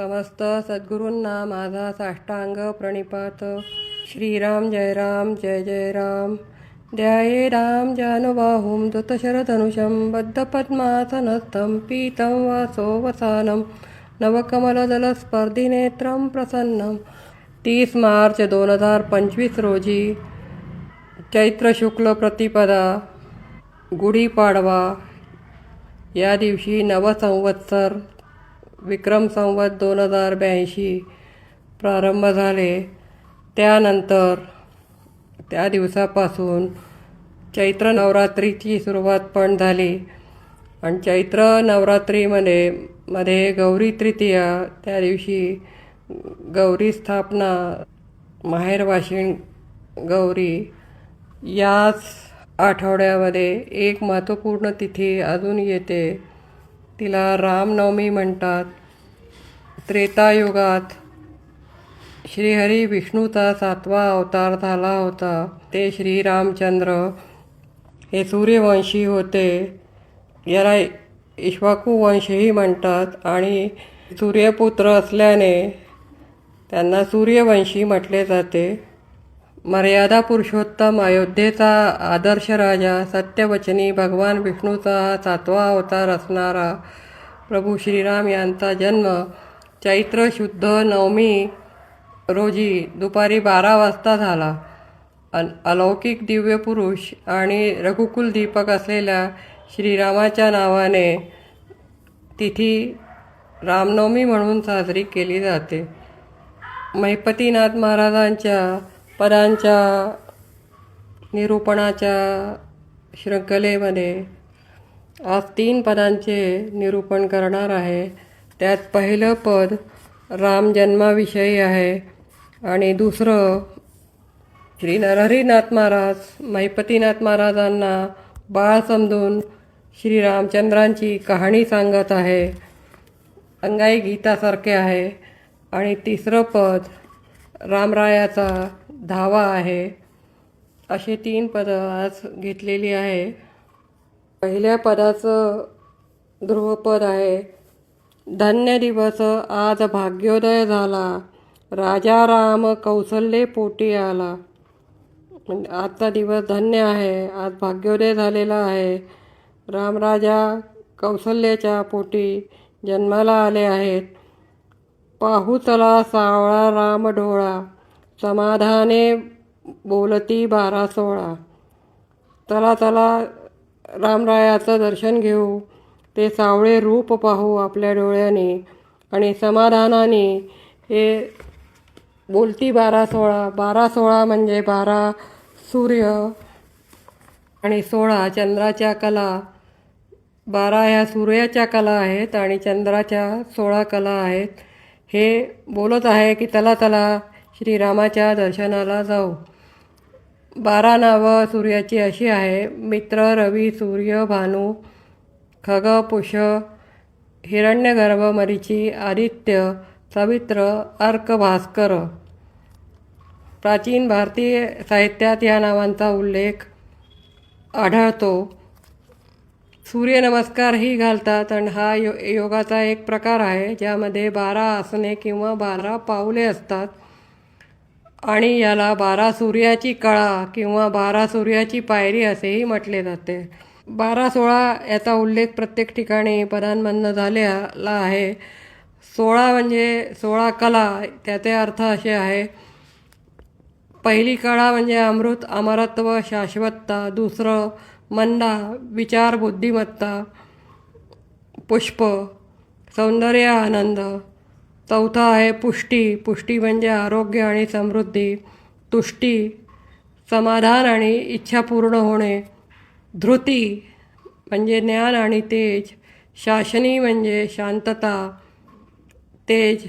समस्त सद्गुरूंना माझा साष्टांग प्रणिपात। श्रीराम जय राम जय जय राम। ध्याये राम जानुबाहुं दुतशरधनुषं बद्धपद्मासनस्थं पीतं वासोवसानं नवकमलदलस्पर्धिनेत्रं प्रसन्नं। तीस मार्च दोन हजार पंचवीस रोजी चैत्र शुक्ल प्रतिपदा गुढीपाडवा। या दिवशी नवसंवत्सर विक्रम संवत दोन हजार ब्याऐंशी प्रारंभ झाले. त्यानंतर त्या दिवसापासून चैत्र नवरात्रीची सुरुवात पण झाली. आणि चैत्र नवरात्रीमध्ये मध्ये गौरी तृतीया त्या दिवशी गौरी स्थापना माहेरवाशिण गौरी याच आठवड्यामध्ये एक महत्त्वपूर्ण तिथी अजून येते. तिला रामनवमी म्हणतात. त्रेतायुगात श्रीहरी विष्णूचा सातवा अवतार झाला होता ते श्रीरामचंद्र हे सूर्यवंशी होते. याला इक्ष्वाकू वंशही म्हणतात आणि सूर्यपुत्र असल्याने त्यांना सूर्यवंशी म्हटले जाते. मर्यादा पुरुषोत्तम अयोध्येचा आदर्श राजा सत्यवचनी भगवान विष्णूचा हा सातवा अवतार असणारा प्रभू श्रीराम यांचा जन्म चैत्र शुद्ध नवमी रोजी दुपारी बारा वाजता झाला. अल अलौकिक दिव्य पुरुष आणि रघुकुल दीपक असलेल्या श्रीरामाच्या नावाने तिथी रामनवमी म्हणून साजरी केली जाते. महिपतीनाथ महाराजांच्या पदांच्या निरूपणाच्या शृंखलेमध्ये आज तीन पदांचे निरूपण करणार आहे. त्यात पहिलं पद राम जन्माविषयी आहे आणि दुसरं श्री नरहरीनाथ महाराज महिपतीनाथ महाराजांना बाळ समजून श्री रामचंद्रांची कहाणी सांगत आहे. अंगाई गीतासारखे आहे. आणि तिसरं पद रामरायाचा धावा आहे. असे तीन पदं आज घेतलेली आहे. पहिल्या पदाचं ध्रुवपद आहे. धन्य दिवस आज भाग्योदय झाला. राजा राम कौशल्ये पोटी आला. आजचा दिवस धन्य आहे. आज भाग्योदय झालेला आहे. रामराजा कौशल्याच्या पोटी जन्माला आले आहेत. पाहू चला सावळा राम ढोळा. समाधाने बोलती बारा सोळा. चला चला रामरायाचं दर्शन घेऊ. ते सावळे रूप पाहू आपल्या डोळ्याने आणि समाधानाने हे बोलती बारा सोळा बारा सोळा म्हणजे बारा सूर्य आणि सोळा चंद्राच्या कला. बारा ह्या सूर्याच्या कला आहेत आणि चंद्राच्या सोळा कला आहेत. हे बोलत आहे की चला चला श्रीरामाच्या दर्शनाला जाऊ. बारा नावं सूर्याची अशी आहे. मित्र रवी सूर्य भानू खग पुष हिरण्यगर्भ मरीची आदित्य सवित्र अर्क भास्कर प्राचीन भारतीय साहित्यात या नावांचा उल्लेख आढळतो. सूर्यनमस्कारही घालतात आणि हा यो योगाचा एक प्रकार आहे ज्यामध्ये बारा आसने किंवा बारा पावले असतात. आणि याला बारा सूर्याची कळा किंवा बारा सूर्याची पायरी असेही म्हटले जाते. बारा सोळा याचा उल्लेख प्रत्येक ठिकाणी पदांमधनं झालेला आहे. सोळा म्हणजे सोळा कला त्याचे अर्थ असे आहे. पहिली कळा म्हणजे अमृत अमरत्व शाश्वतता दुसरं मंदा विचार बुद्धिमत्ता पुष्प सौंदर्य आनंद. चौथा आहे पुष्टी. पुष्टी म्हणजे आरोग्य आणि समृद्धी तुष्टी समाधान आणि इच्छा पूर्ण होणे. धृती म्हणजे ज्ञान आणि तेज. शासनी म्हणजे शांतता तेज.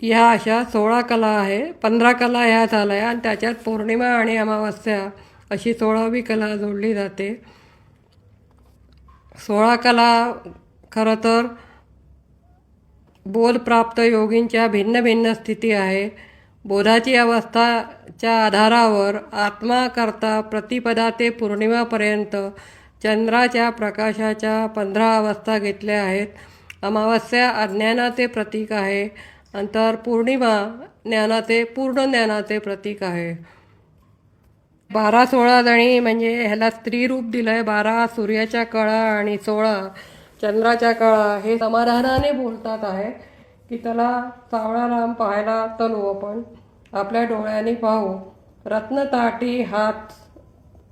ह्या अशा सोळा कला आहे. पंधरा कला ह्या झाल्या आणि त्याच्यात पौर्णिमा आणि अमावस्या अशी सोळावी कला जोडली जाते. सोळा कला खरं तर बोधप्राप्त योगींच्या भिन्न भिन्न स्थिती आहे. बोधाची अवस्थाच्या आधारावर आत्मा करता प्रतिपदा ते पौर्णिमापर्यंत चंद्राच्या प्रकाशाच्या पंधरा अवस्था घेतल्या आहेत. अमावस्या अज्ञानाचे प्रतीक आहे. नंतर पौर्णिमा ज्ञानाचे पूर्ण ज्ञानाचे प्रतीक आहे. बारा सोळा जणी म्हणजे ह्याला स्त्री रूप दिलं आहे बारा सूर्याच्या कळा आणि सोळा चंद्राच्या कळा हे समाधानाने बोलतात आहे की त्याला सावळा राम पाहायला चलू आपण. आपल्या डोळ्यांनी पाहू. रत्नताटी हात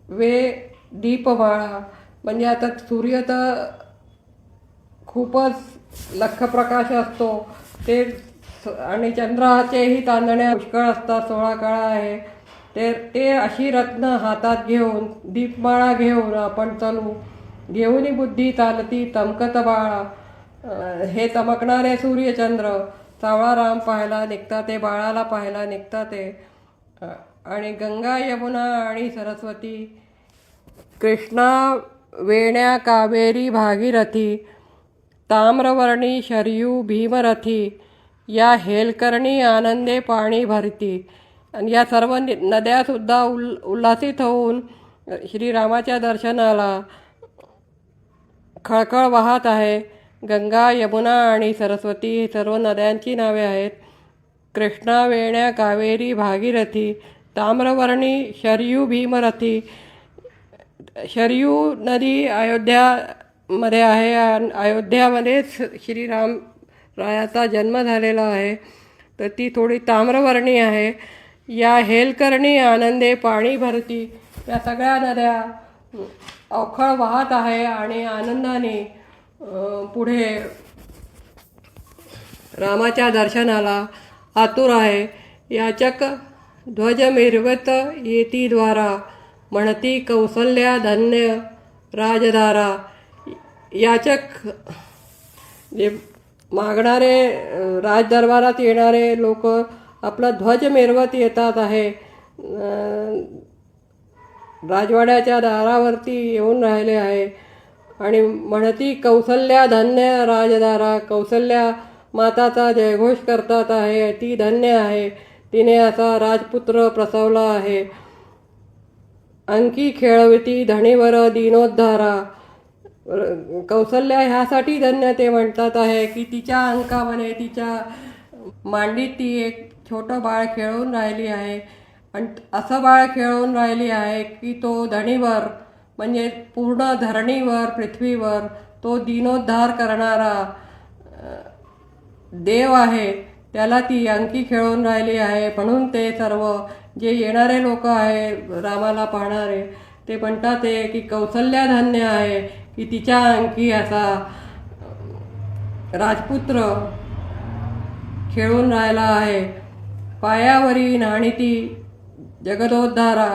वे दीपमाळा म्हणजे आता सूर्य तर खूपच लखप्रकाश असतो. ते स- आणि चंद्राचेही तांदण्या पुष्कळ असतात सोळा काळा आहे. ते ते अशी रत्न हातात घेऊन दीपमाळा घेऊन आपण चालू. घेऊनही बुद्धी चालती तमकत बाळा. हे चमकणारे सूर्यचंद्र सावळा राम पाहायला निघतात ते बाळाला पाहायला निघतात ते. आणि गंगा यमुना आणि सरस्वती कृष्णा वेण्या कावेरी भागीरथी ताम्रवर्णी शरयू भीमरथी या हेलकर्णी आनंदे पाणी भरती. आणि या सर्व नि- नद्यासुद्धा उल उल्हासित होऊन श्रीरामाच्या दर्शनाला खळखळ वाहत आहे. गंगा यमुना आणि सरस्वती ही सर्व नद्यांची नावे आहेत. कृष्णा वेण्या कावेरी भागीरथी ताम्रवर्णी शरयू भीमरथी शरयू नदी अयोध्यामध्ये आहे आणि अयोध्यामध्येच श्रीराम रायाचा जन्म झालेला आहे. तर ती थोडी ताम्रवर्णी आहे. या हेलकर्णी आनंदे पाणी भरती या सगळ्या नद्या अवखळ वाहत आहे आणि आनंदाने पुढे रामाच्या दर्शनाला आतुर आहे. याचक ध्वज मिरवत येतीद्वारा द्वारा म्हणती कौसल्या धन्य राजधारा. याचक जे मागणारे राजदरबारात येणारे लोक आपला ध्वज मिरवत येतात आहे. राजवाड्याच्या दारावरती येऊन राहिले आहे. आणि म्हणती कौसल्या धन्य राजदारा कौसल्या माताचा जयघोष करतात आहे. ती धन्य आहे. तिने असा राजपुत्र प्रसवला आहे. अंकी खेळवती धणेवर दिनोद्धारा. कौसल्या ह्यासाठी धन्य ते म्हणतात आहे की तिच्या अंकामध्ये तिच्या मांडीत ती एक छोटं बाळ खेळून राहिली आहे. आणि असं बाळ खेळून राहिली आहे की तो धणीवर म्हणजे पूर्ण धरणीवर पृथ्वीवर तो दिनोद्धार करणारा देव आहे. त्याला ती अंकी खेळून राहिली आहे. म्हणून ते सर्व जे येणारे लोक आहे रामाला पाहणारे ते म्हणतात ते की कौसल्या धान्य आहे की तिच्या अंकी असा राजपुत्र खेळून राहिला आहे. पायावरी नाणीती जगदोद्धारा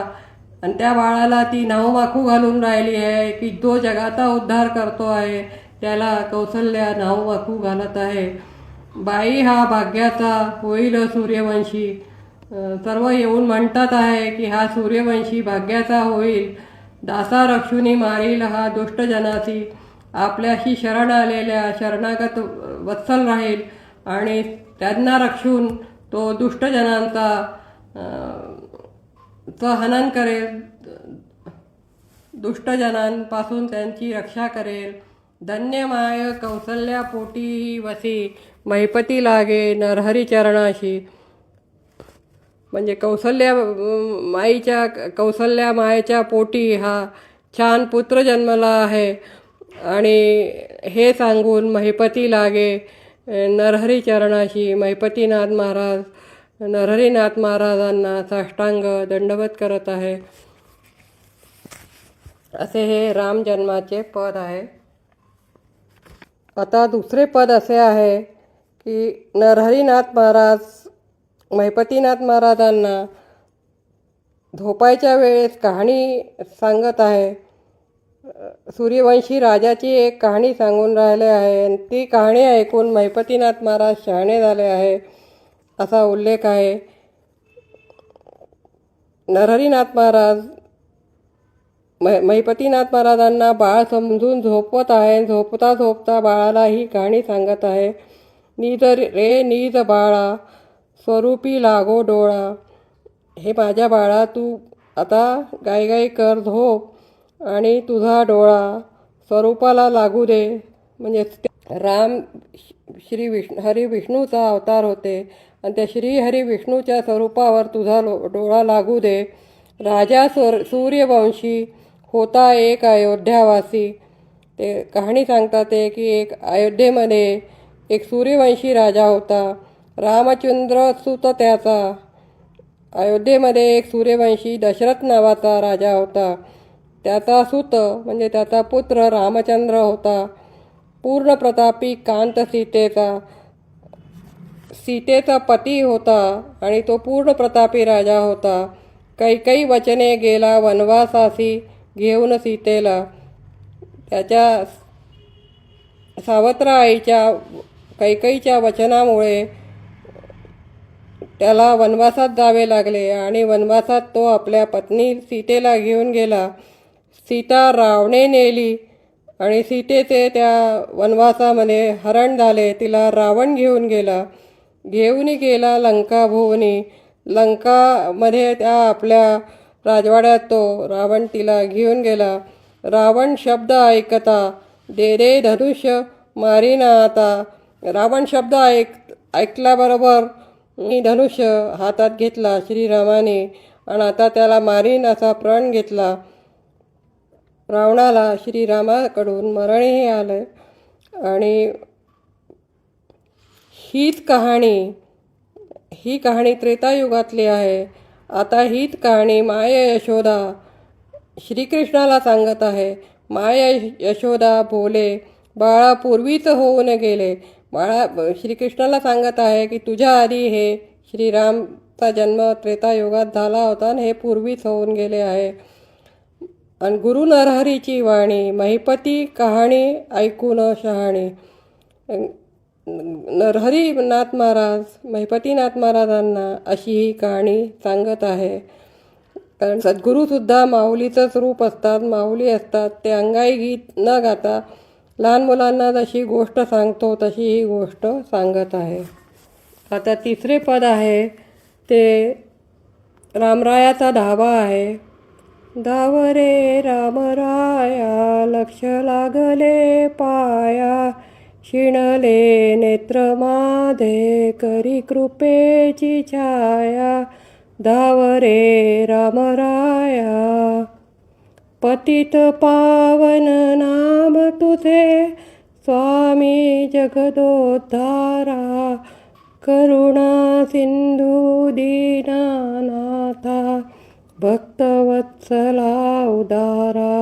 आणि त्या बाळाला ती नावमाखू घालून राहिली आहे की जो जगाचा उद्धार करतो आहे त्याला कौसल्या नावमाखू घालत आहे. बाई हा भाग्याचा होईल सूर्यवंशी. सर्व येऊन म्हणतात आहे की हा सूर्यवंशी भाग्याचा होईल. दासा रक्षुनी मारील हा दुष्टजनाची आपल्याशी शरण आलेल्या शरणागत वत्सल राहील आणि त्यांना रक्षून तो दुष्टजनांचा अं, हनन करेल. दुष्टजनांपासून त्यांची रक्षा करेल. धन्य माय कौसल्यापोटी वसी. महिपती लागे नरहरी चरणाशी. म्हणजे कौसल्या माईच्या कौसल्या मायेच्या पोटी हा छान पुत्र जन्मला आहे. आणि हे सांगून महिपती लागे नरहरी चरणाशी. महिपतीनाथ महाराज नरहरीनाथ महाराजांना साष्टांग दंडवत करत आहे. असे हे राम जन्माचे पद आहे. आता दुसरे पद असे आहे की नरहरीनाथ महाराज महिपतीनाथ महाराजांना झोपायच्या वेळेस कहाणी सांगत आहे. सूर्यवंशी राजाची एक कहाणी सांगून राहिले आहे आणि ती कहाणी ऐकून महिपतीनाथ महाराज शहाणे झाले आहे असा उल्लेख आहे. नरहरीनाथ महाराज मै महिपतीनाथ महाराजांना बाळ समजून झोपवत आहे. झोपता झोपता बाळाला ही कहाणी सांगत आहे. नीज रे नीज बाळा स्वरूपी लागो डोळा. हे माझ्या बाळा तू आता गाईगाई कर झोप. आणि तुझा डोळा स्वरूपाला लागू दे. म्हणजे राम श्री विष्णू हरी विष्णूचा अवतार होते. आणि त्या श्री हरी विष्णूच्या स्वरूपावर तुझा लो डोळा लागू दे. राजा सूर सूर्यवंशी होता एक अयोध्यावासी. ते कहाणी सांगतात ते की एक अयोध्येमध्ये एक सूर्यवंशी राजा होता. रामचंद्र सुत त्याचा. अयोध्येमध्ये एक सूर्यवंशी दशरथ नावाचा राजा होता. त्याचा सुत म्हणजे त्याचा पुत्र रामचंद्र होता. पूर्ण प्रतापी कांत सीतेचा सीतेचा पती होता आणि तो पूर्ण प्रतापी राजा होता. काही काही वचने गेला वनवासासी घेऊन सीतेला. त्याच्या सावत्र आईच्या कैकईच्या वचनामुळे त्याला वनवासात जावे लागले आणि वनवासात तो आपल्या पत्नी सीतेला घेऊन गेला. सीता रावणे नेली आणि सीतेचे त्या वनवासामध्ये हरण झाले. तिला रावण घेऊन गेला. घेऊन गेला लंका भुवनी. लंकामध्ये त्या आपल्या राजवाड्यात तो रावण तिला घेऊन गेला. रावण शब्द ऐकता दे दे धनुष्य मारीना आता. रावण शब्द ऐक ऐकल्याबरोबर मी धनुष्य हातात घेतला श्रीरामाने आणि आता त्याला मारीन असा प्रण घेतला. रावणाला श्रीरामाकडून मरणही आलं आणि हीच कहाणी ही कहाणी त्रेतायुगातली आहे. आता हीच कहाणी माय यशोदा श्रीकृष्णाला सांगत आहे. माय यशोदा भोले बाळा पूर्वीच होऊन गेले. बाळा श्रीकृष्णाला सांगत आहे की तुझ्या आधी हे श्रीरामचा जन्म त्रेतायुगात झाला होता आणि हे पूर्वीच होऊन गेले आहे. आणि गुरु नरहरीची वाणी महिपती कहाणी ऐकून शहाणी. नरहरीनाथ महाराज महिपतीनाथ महाराजांना अशी ही कहाणी सांगत आहे. कारण सद्गुरूसुद्धा माऊलीचंच रूप असतात माऊली असतात ते अंगाई गीत न गाता लहान मुलांना जशी गोष्ट सांगतो तशी ही गोष्ट सांगत आहे. आता तिसरे पद आहे ते रामरायाचा धावा आहे. धाव रे रामराया लक्ष लागले पाया. शिणले नेत्र माधे करी कृपेची छाया. धाव रे रामराया पतित पावन नाम तुझे स्वामी जगदोद्धारा करुणा सिंधू दीनानाथा भक्तवत्सला उदारा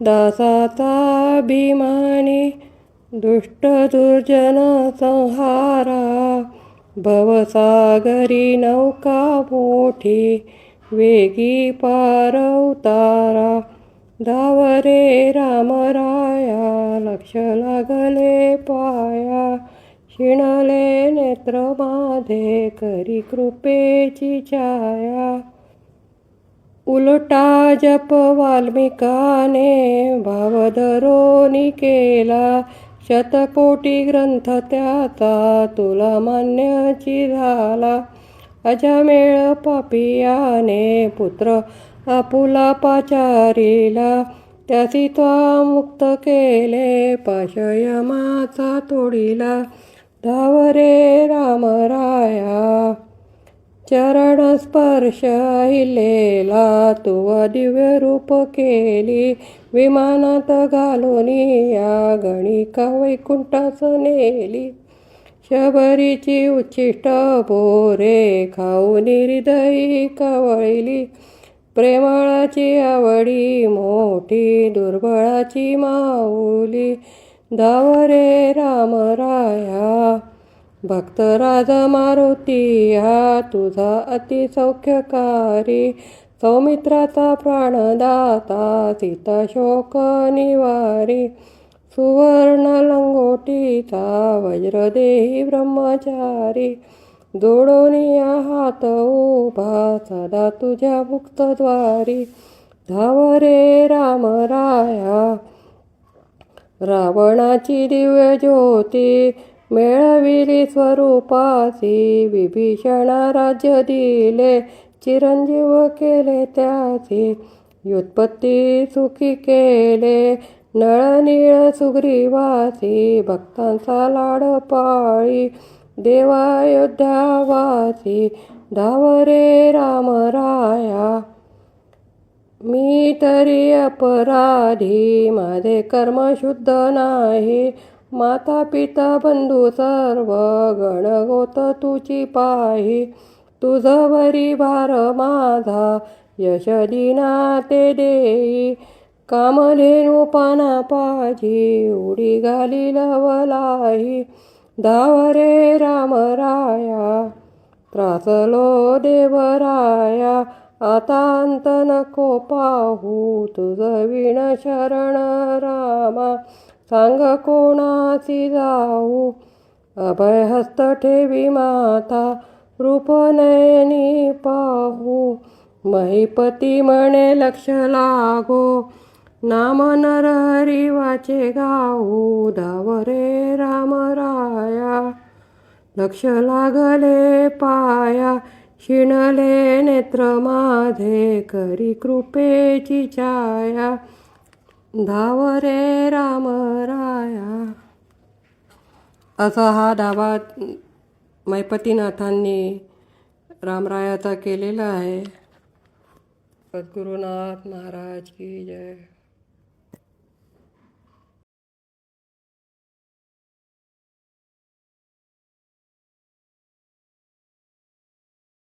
दासाचा अभिमानी दुष्ट दुर्जन संहारा भवसागरी नौका मोठी वेगी पार उतारा धावरे रामराया लक्ष लागले पाया शिणले नेत्र माझे करी कृपेची छाया. उलटा जप वाल्मिकाने भावधरोनी केला शतकोटी ग्रंथ त्याचा तुला मान्यची झाला. अजमेळ पापियाने पुत्र आपुला पाचारीला. त्यासी त्वा मुक्त केले पाशयमाचा तोडीला. धावरे रामराया चरण स्पर्श हिलेला. तुवा दिव्य रूप केली विमानात घालून या. गणिका वैकुंठास नेली. शबरीची उच्छिष्ट बोरे खाऊन हृदयी कवळली. प्रेमळाची आवडी मोठी दुर्बळाची माऊली. धावरे रामराया भक्तराज मारुती हा तुझा अतिसौख्यकारी सौमित्राचा प्राणदाता सीता शोक निवारी. सुवर्ण लंगोटीचा वज्रदेही ब्रह्मचारी जोडोनिया हात उभा सदा तुझ्या मुक्तद्वारी धावरे रामराया रावणाची दिव्य ज्योती मेळविली स्वरूपासी विभीषणा राज्य दिले चिरंजीव केले त्याचे व्युत्पत्ती सुखी केले नळनीळ सुग्रीवासी भक्तांचा लाड पाळी. देवायोध्यावासी धावरे रामराया मी तरी अपराधी माझे कर्म शुद्ध नाही. माता पिता बंधू सर्व गणगोत तुची पाही. तुझवरी भार माझा यश दिना ते देई. कामधेनु पाना पाजी उडी घाली लवलाही धावरे रामराया त्रासलो देवराया आता अंत नको पाहू तुझ विण शरण रामा. सांग कोणाशी जाऊ अभयहस्त ठेवी माता रूपनयनी पाहू. महिपती म्हणे लक्ष लागो नाम नरहरी वाचे गाऊ धावरे रामराया लक्ष लागले पाया शिणले नेत्र माझे करी कृपेची छाया. धावरे रामराया असा हा दावा मैपतीनाथांनी रामरायाचा केलेला आहे. सद्गुरुनाथ महाराज की जय.